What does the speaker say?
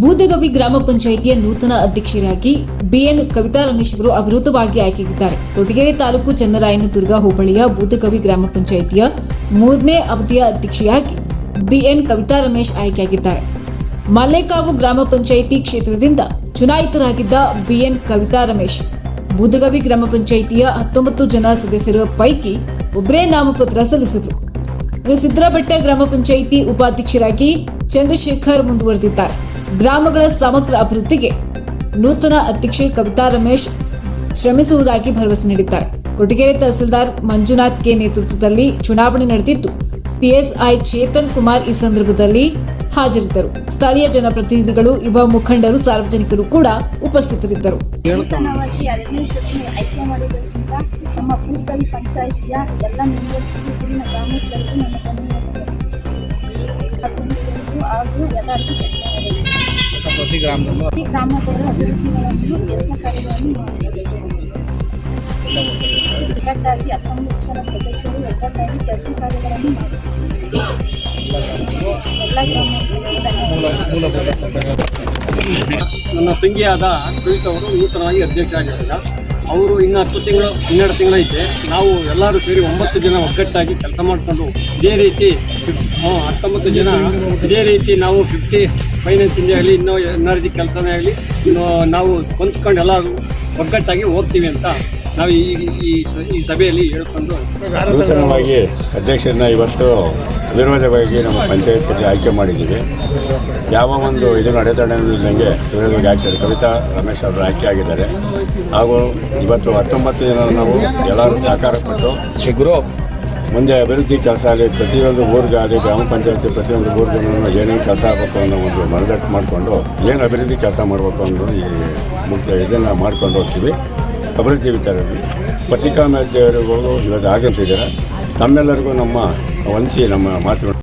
ಬೂದಗವಿ ಗ್ರಾಮ ಪಂಚಾಯಿತಿಯ ನೂತನ ಅಧ್ಯಕ್ಷರಾಗಿ ಬಿಎನ್ ಕವಿತಾ ರಮೇಶ್ ಅವರು ಅವಿರೋಧವಾಗಿ ಆಯ್ಕೆಯಾಗಿದ್ದಾರೆ ಕೊಟಗೆರೆ ತಾಲೂಕು ಚನ್ನರಾಯನದುರ್ಗ ಹೋಬಳಿಯ ಬೂದಗವಿ ಗ್ರಾಮ ಪಂಚಾಯಿತಿಯ ಮೂರನೇ ಅವಧಿಯ ಅಧ್ಯಕ್ಷೆಯಾಗಿ ಬಿಎನ್ ಕವಿತಾ ರಮೇಶ್ ಆಯ್ಕೆಯಾಗಿದ್ದಾರೆ. ಮಲ್ಲೇಕಾವು ಗ್ರಾಮ ಪಂಚಾಯಿತಿ ಕ್ಷೇತ್ರದಿಂದ ಚುನಾಯಿತರಾಗಿದ್ದ ಬಿಎನ್ ಕವಿತಾ ರಮೇಶ್, ಬೂದಗವಿ ಗ್ರಾಮ ಪಂಚಾಯಿತಿಯ ಹತ್ತೊಂಬತ್ತು ಜನ ಸದಸ್ಯರ ಪೈಕಿ ಒಬ್ಬರೇ ನಾಮಪತ್ರ ಸಲ್ಲಿಸಿದರು. ಸಿದ್ದರಬೆಟ್ಟ ಗ್ರಾಮ ಪಂಚಾಯಿತಿ ಉಪಾಧ್ಯಕ್ಷರಾಗಿ ಚಂದ್ರಶೇಖರ್ ಮುಂದುವರೆದಿದ್ದಾರೆ. ಗ್ರಾಮಗಳ ಸಮಗ್ರ ಅಭಿವೃದ್ಧಿಗೆ ನೂತನ ಅಧ್ಯಕ್ಷೆ ಕವಿತಾ ರಮೇಶ್ ಶ್ರಮಿಸುವುದಾಗಿ ಭರವಸೆ ನೀಡಿದ್ದಾರೆ. ಕೊಟ್ಟಿಗೆರೆ ತಹಸೀಲ್ದಾರ್ ಮಂಜುನಾಥ್ ಕೆ ನೇತೃತ್ವದಲ್ಲಿ ಚುನಾವಣೆ ನಡೆದಿದ್ದು, ಪಿಎಸ್ಐ ಚೇತನ್ ಕುಮಾರ್ ಈ ಸಂದರ್ಭದಲ್ಲಿ ಹಾಜರಿದ್ದರು. ಸ್ಥಳೀಯ ಜನಪ್ರತಿನಿಧಿಗಳು, ಯುವ ಮುಖಂಡರು, ಸಾರ್ವಜನಿಕರು ಕೂಡ ಉಪಸ್ಥಿತರಿದ್ದರು. ಪ್ರತಿ ಗ್ರಾಮದಲ್ಲೂ ಅಭಿವೃದ್ಧಿಗಳನ್ನು ಕೆಲಸ ಕಾರ್ಯಗಳನ್ನು ಮಾಡಿದೆ ಒಗ್ಗಟ್ಟಾಗಿ ಹತ್ತೊಂಬತ್ತು ಜನ ಸದಸ್ಯರು ಒಗ್ಗಟ್ಟಾಗಿ ಕೆಲಸ ಕಾರ್ಯಗಳನ್ನು ಮಾಡಿದ್ದಾರೆ. ಎಲ್ಲ ಗ್ರಾಮಗಳಿಗೂ ಧನ್ಯವಾದಗಳು ಮೂಲಭೂತ ಸೌಕರ್ಯ ನನ್ನ ತಂಗಿಯಾದ ಅವರು ನೂತನವಾಗಿ ಅಧ್ಯಕ್ಷ ಆಗಿದ್ದಾರೆ ಅವರು ಇನ್ನು ಹತ್ತು ತಿಂಗಳು, ಹನ್ನೆರಡು ತಿಂಗಳೈತೆ ನಾವು ಎಲ್ಲರೂ ಸೇರಿ ಒಂಬತ್ತು ಜನ ಒಗ್ಗಟ್ಟಾಗಿ ಕೆಲಸ ಮಾಡಿಕೊಂಡು ಇದೇ ರೀತಿ ಹತ್ತೊಂಬತ್ತು ಜನ ಇದೇ ರೀತಿ ನಾವು ಫಿಫ್ಟಿ ಫೈನಾನ್ಸಿಂದ ಆಗಲಿ, ಇನ್ನೂ ಎನರ್ಜಿ ಕೆಲಸನೇ ಆಗಲಿ, ಇನ್ನು ನಾವು ಕೊಂಚ್ಕೊಂಡು ಎಲ್ಲರೂ ಒಗ್ಗಟ್ಟಾಗಿ ಹೋಗ್ತೀವಿ ಅಂತ ನಾವು ಈ ಈ ಸಭೆಯಲ್ಲಿ ಹೇಳ್ಕೊಂಡು ಅಧ್ಯಕ್ಷರನ್ನ ಇವತ್ತು ಅವಿರೋಧವಾಗಿ ನಮ್ಮ ಪಂಚಾಯತಿಯಲ್ಲಿ ಆಯ್ಕೆ ಮಾಡಿದ್ದೀವಿ. ಯಾವ ಒಂದು ಇದನ್ನು ಅಡೆತಡೆ ಇದ್ದಂಗೆ ವಿರೋಧವಾಗಿ ಆಯ್ಕೆ ಕವಿತಾ ರಮೇಶ್ ಅವರು ಆಯ್ಕೆ ಆಗಿದ್ದಾರೆ. ಹಾಗೂ ಇವತ್ತು ಹತ್ತೊಂಬತ್ತು ಜನ ನಾವು ಎಲ್ಲರೂ ಸಹಕಾರ ಕೊಟ್ಟು ಶೀಘ್ರ ಮುಂದೆ ಅಭಿವೃದ್ಧಿ ಕೆಲಸ ಆಗಲಿ, ಪ್ರತಿಯೊಂದು ಊರಿಗೆ ಆಗಲಿ, ಗ್ರಾಮ ಪಂಚಾಯತಿ ಪ್ರತಿಯೊಂದು ಊರಿಗೂ ಏನೇನು ಕೆಲಸ ಆಗಬೇಕು ಅನ್ನೋ ಒಂದು ಮನದಟ್ಟು ಮಾಡಿಕೊಂಡು ಏನು ಅಭಿವೃದ್ಧಿ ಕೆಲಸ ಮಾಡಬೇಕು ಅನ್ನೋ ಈ ಮುಖ್ಯ ಇದನ್ನು ಮಾಡ್ಕೊಂಡು ಹೋಗ್ತೀವಿ. ಅಭಿವೃದ್ಧಿ ವಿಚಾರದಲ್ಲಿ ಪತ್ರಿಕಾ ಮಾಧ್ಯಮಗಳು ಇವತ್ತು ಆಗಂತಿದ್ದಾರೆ ತಮ್ಮೆಲ್ಲರಿಗೂ ನಮ್ಮ ವಂಚಿ ನಮ್ಮ ಮಾತುಗಳು